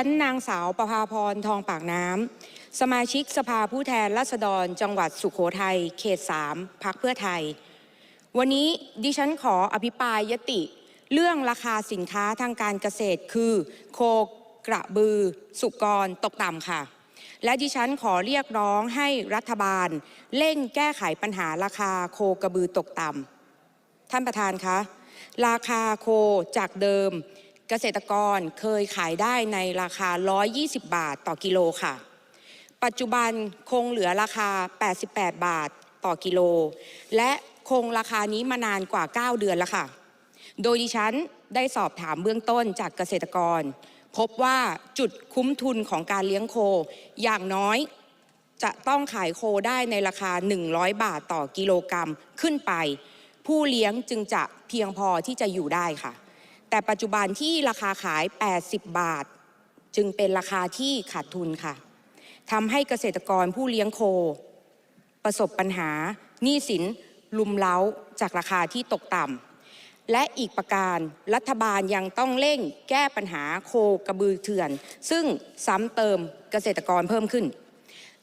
ฉันนางสาวประภาพรทองปากน้ำ สมาชิกสภาผู้แทนราษฎร จังหวัดสุขโขทัย เขต3พักเพื่อไทย วันนี้ดิฉันขออภิปรายยติ เรื่องราคาสินค้าทางการเกษตรคือ โคกระบือ สุกรตกต่ำค่ะ และดิฉันขอเรียกร้องให้รัฐบาล เร่งแก้ไขปัญหาราคาโคกระบือตกต่ำท่านประธานคะราคาโคจากเดิม เกษตรกรเคยขายได้ในราคา 120 บาทต่อกิโลค่ะ ปัจจุบันคงเหลือราคา 88 บาทต่อกิโล และคงราคานี้มานานกว่า 9 เดือนแล้วค่ะ โดยดิฉันได้สอบถามเบื้องต้นจากเกษตรกร พบว่าจุดคุ้มทุนของการเลี้ยงโค อย่างน้อยจะต้องขายโคได้ในราคา 100 บาทต่อกิโลกรัมขึ้นไป ผู้เลี้ยงจึงจะเพียงพอที่จะอยู่ได้ค่ะ แต่ปัจจุบันที่ราคาขาย 80 บาท จึงเป็นราคาที่ขาดทุนค่ะทำให้เกษตรกรผู้เลี้ยงโค ประสบปัญหาหนี้สินลุมเล้าจากราคาที่ตกต่ำและอีกประการรัฐบาลยังต้องเร่งแก้ปัญหาโคกระบือเถื่อน ซึ่งซ้ำเติมเกษตรกรเพิ่มขึ้น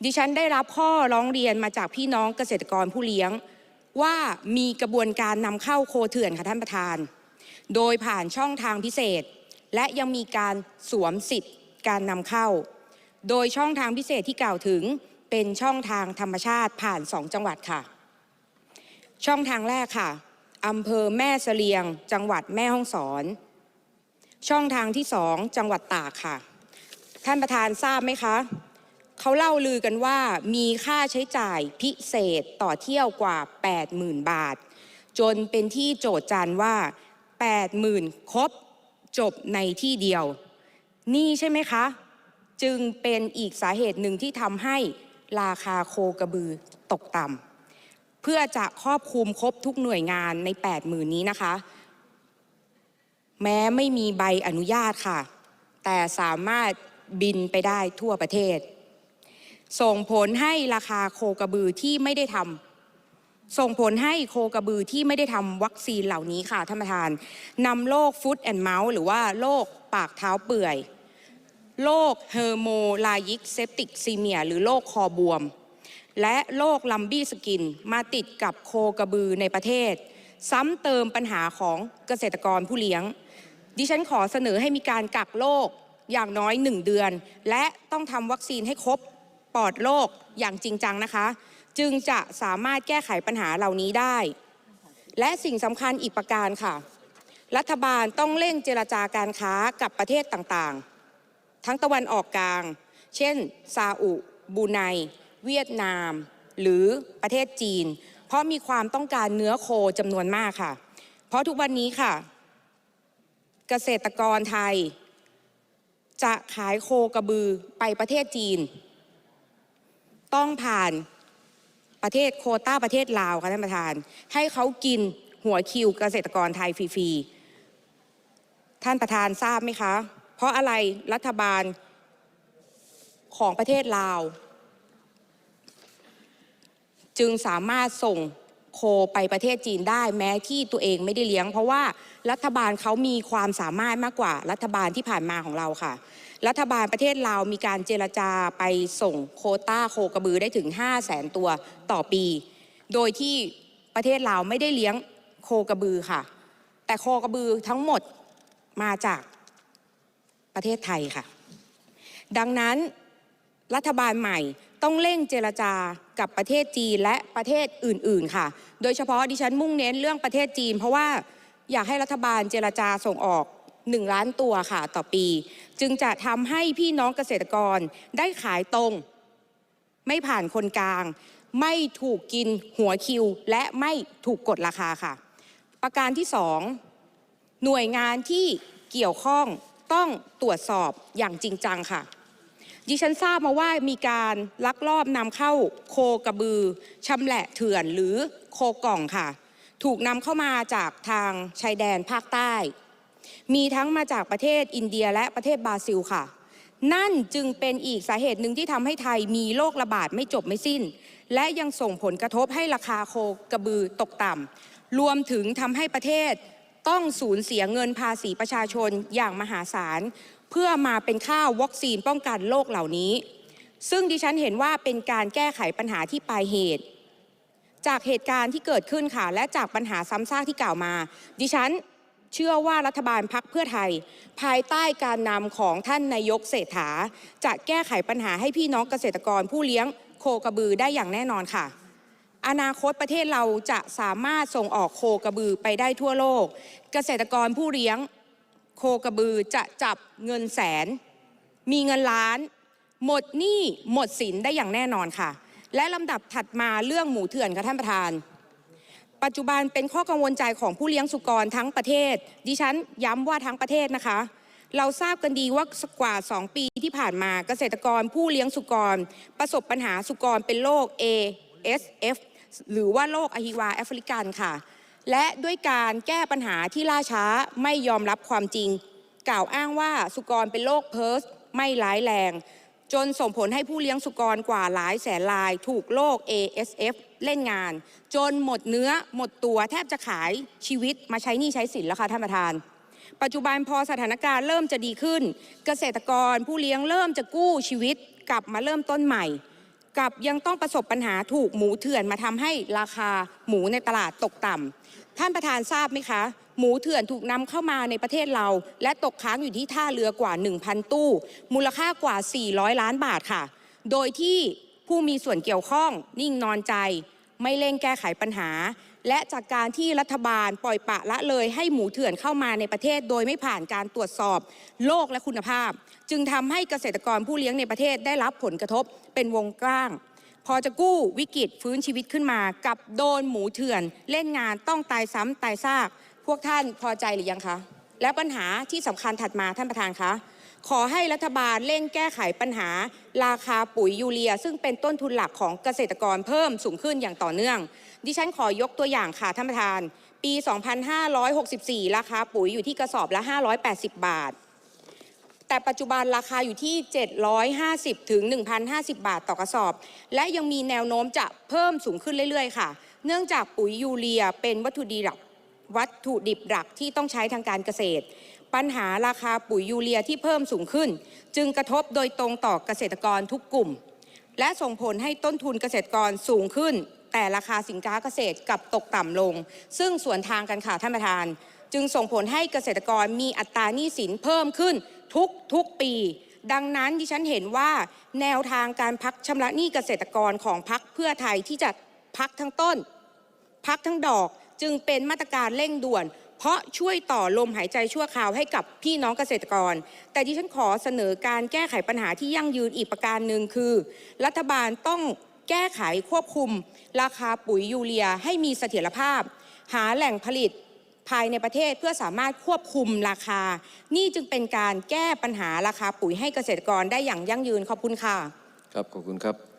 ดิฉันได้รับข้อร้องเรียนมาจากพี่น้องเกษตรกรผู้เลี้ยง ว่ามีกระบวนการนำเข้าโคเถื่อนค่ะท่านประธาน โดยผ่านช่องทางพิเศษ และยังมีการสวมสิทธิ์การนำเข้า โดยช่องทางพิเศษที่กล่าวถึงเป็นช่องทางธรรมชาติผ่าน2จังหวัดค่ะ ช่องทางแรกค่ะอำเภอแม่เสลียง จังหวัดแม่ฮ่องสอน ช่องทางที่สองจังหวัดตากค่ะ ท่านประธานทราบไหมคะเขาเล่าลือกันว่ามีค่าใช้จ่ายพิเศษต่อเที่ยวกว่า 80,000 บาท จนเป็นที่โจทย์จันว่า 80,000 ครบจบในที่เดียว นี่ใช่ไหมคะ จึงเป็นอีกสาเหตุหนึ่งที่ทำให้ราคาโคกระบือตกต่ำเพื่อจะครอบคลุมครบทุกหน่วยงานใน 80,000 นี้นะคะ แม้ไม่มีใบอนุญาตค่ะ แต่สามารถบินไปได้ทั่วประเทศ ส่งผลให้ราคาโคกระบือที่ไม่ได้ทำ ส่งผลให้โคกระบือที่ไม่ได้ทำวัคซีนเหล่านี้ค่ะท่านประธานนำโรคฟุตแอนด์เมาส์หรือว่าโรคปากเท้าเปื่อยโรคเฮอร์โมลายิกเซปติกซีเมีย หรือโรคคอบวม และโรคลัมบี้สกินมาติดกับโคกระบือในประเทศ ซ้ำเติมปัญหาของเกษตรกรผู้เลี้ยง ดิฉันขอเสนอให้มีการกักโรคอย่างน้อย 1 เดือน และต้องทำวัคซีนให้ครบปลอดโรคอย่างจริงจังนะคะ จึงจะสามารถแก้ไขปัญหาเหล่านี้ได้ และสิ่งสำคัญอีกประการค่ะ รัฐบาลต้องเร่งเจรจาการค้ากับประเทศต่างๆ ทั้งตะวันออกกลาง เช่น ซาอุบรูไน เวียดนาม หรือประเทศจีน เพราะมีความต้องการเนื้อโคจำนวนมากค่ะ เพราะทุกวันนี้ค่ะ เกษตรกรไทย จะขายโคกระบือไปประเทศจีน ต้องผ่าน ประเทศโคต้าประเทศลาวค่ะท่านประธาน ให้เขากินหัวคิวเกษตรกรไทยฟรีๆท่านประธานทราบไหมคะ เพราะอะไรรัฐบาลของประเทศลาว จึงสามารถส่ง โคไปประเทศจีนได้แม้ที่ตัวเองไม่ได้เลี้ยง เพราะว่ารัฐบาลเขามีความสามารถมากกว่ารัฐบาลที่ผ่านมาของเราค่ะ รัฐบาลประเทศลาวมีการเจรจาไปส่งโคต้าโคกระบือได้ถึง 5 0 0แสนตัวต่อปี โดยที่ประเทศลาวไม่ได้เลี้ยงโคกระบือค่ะ แต่โคกระบือทั้งหมดมาจากประเทศไทยค่ะ ดังนั้นรัฐบาลใหม่ ต้องเร่งเจรจากับประเทศจีนและประเทศอื่น ๆ ค่ะ โดยเฉพาะดิฉันมุ่งเน้นเรื่องประเทศจีน เพราะว่าอยากให้รัฐบาลเจรจาส่งออก 1 ล้านตัวค่ะต่อปี จึงจะทำให้พี่น้องเกษตรกรได้ขายตรง ไม่ผ่านคนกลาง ไม่ถูกกินหัวคิว และไม่ถูกกดราคาค่ะ ประการที่สองหน่วยงานที่เกี่ยวข้องต้องตรวจสอบอย่างจริงจังค่ะ ดิฉันทราบมาว่ามีการลักลอบนำเข้าโคกระบือชำแหละเถื่อนหรือโคกล่องค่ะ ถูกนำเข้ามาจากทางชายแดนภาคใต้ มีทั้งมาจากประเทศอินเดียและประเทศบราซิลค่ะ นั่นจึงเป็นอีกสาเหตุหนึ่งที่ทำให้ไทยมีโรคระบาดไม่จบไม่สิ้น และยังส่งผลกระทบให้ราคาโคกระบือตกต่ำรวมถึงทำให้ประเทศต้องสูญเสียเงินภาษีประชาชนอย่างมหาศาล พื่อมาเป็นค่าวัคซีนป้องกันโรคเหล่านี้ ซึ่งดิฉันเห็นว่าเป็นการแก้ไขปัญหาที่ปลายเหตุ จากเหตุการณ์ที่เกิดขึ้นค่ะ และจากปัญหาซ้ำซากที่กล่าวมา ดิฉันเชื่อว่ารัฐบาลพักเพื่อไทย ภายใต้การนำของท่านนายกเศรษฐา จะแก้ไขปัญหาให้พี่น้องเกษตรกรผู้เลี้ยงโคกระบือได้อย่างแน่นอนค่ะ อนาคตประเทศเราจะสามารถส่งออกโคกระบือไปได้ทั่วโลก เกษตรกรผู้เลี้ยง โคกระบือจะจับเงินแสน มีเงินล้าน หมดหนี้หมดสินได้อย่างแน่นอนค่ะ และลำดับถัดมาเรื่องหมูเถื่อนค่ะท่านประธาน ปัจจุบันเป็นข้อกังวลใจของผู้เลี้ยงสุกรทั้งประเทศ ดิฉันย้ำว่าทั้งประเทศนะคะ เราทราบกันดีว่ากว่า 2 ปีที่ผ่านมาเกษตรกรผู้เลี้ยงสุกร ประสบปัญหาสุกรเป็นโรค ASF หรือว่าโรคอหิวาแอฟริกันค่ะ และด้วยการแก้ปัญหาที่ล่าช้าไม่ยอมรับความจริง กล่าวอ้างว่าสุกรเป็นโรคเพิร์สไม่ร้ายแรง จนส่งผลให้ผู้เลี้ยงสุกรกว่าหลายแสนราย ถูกโรค ASF เล่นงาน จนหมดเนื้อหมดตัวแทบจะขายชีวิตมาใช้หนี้ใช้สินแล้วค่ะท่านประธาน ปัจจุบันพอสถานการณ์เริ่มจะดีขึ้น เกษตรกรผู้เลี้ยงเริ่มจะกู้ชีวิตกลับมาเริ่มต้นใหม่ กับยังต้องประสบปัญหาถูกหมูเถื่อนมาทำให้ราคาหมูในตลาดตกต่ำท่านประธานทราบไหมคะ หมูเถื่อนถูกนำเข้ามาในประเทศเรา และตกค้างอยู่ที่ท่าเรือกว่า 1,000 ตู้ มูลค่ากว่า 400 ล้านบาทค่ะ โดยที่ผู้มีส่วนเกี่ยวข้องนิ่งนอนใจ ไม่เร่งแก้ไขปัญหา และจากการที่รัฐบาลปล่อยปะละเลยให้หมูเถื่อนเข้ามาในประเทศ โดยไม่ผ่านการตรวจสอบโลกและคุณภาพ จึงทำให้เกษตรกรผู้เลี้ยงในประเทศได้รับผลกระทบเป็นวงกว้าง พอจะกู้วิกฤตฟื้นชีวิตขึ้นมากับโดนหมูเถื่อน เล่นงานต้องตายซ้ำตายซาก พวกท่านพอใจหรือยังคะและปัญหาที่สำคัญถัดมาท่านประธานคะขอให้รัฐบาลเร่งแก้ไขปัญหา ราคาปุ๋ยยูเรีย ซึ่งเป็นต้นทุนหลักของเกษตรกรเพิ่มสูงขึ้นอย่างต่อเนื่อง ดิฉันขอยกตัวอย่างค่ะท่านประธาน ปี 2564 ราคาปุ๋ยอยู่ที่กระสอบละ 580 บาท แต่ปัจจุบันราคาอยู่ที่ 750 ถึง 1,050 บาทต่อกระสอบ และยังมีแนวโน้มจะเพิ่มสูงขึ้นเรื่อยๆ ค่ะ เนื่องจากปุ๋ยยูเรียเป็นวัตถุดิบหลักวัตถุดิบหลักที่ต้องใช้ทางการเกษตร ปัญหาราคาปุ๋ยยูเรียที่เพิ่มสูงขึ้น จึงกระทบโดยตรงต่อเกษตรกรทุกกลุ่ม และส่งผลให้ต้นทุนเกษตรกรสูงขึ้น แต่ราคาสินค้าเกษตรกลับตกต่ำลง ซึ่งส่วนทางกันค่ะท่านประธาน จึงส่งผลให้เกษตรกรมีอัตราหนี้สินเพิ่มขึ้นทุกทุกปี ดังนั้นดิฉันเห็นว่าแนวทางการพักชำระหนี้เกษตรกรของพักเพื่อไทยที่จะพักทั้งต้น พักทั้งดอกจึงเป็นมาตรการเร่งด่วน เพราะช่วยต่อลมหายใจชั่วคราวให้กับพี่น้องเกษตรกร แต่ดิฉันขอเสนอการแก้ไขปัญหาที่ยั่งยืนอีกประการหนึ่งคือ รัฐบาลต้อง แก้ไขควบคุม ราคาปุ๋ยยูเรียให้มีเสถียรภาพ หาแหล่งผลิตภายในประเทศเพื่อสามารถควบคุมราคา นี่จึงเป็นการแก้ปัญหาราคาปุ๋ยให้เกษตรกรได้อย่างยั่งยืนขอบคุณค่ะ ครับขอบคุณครับ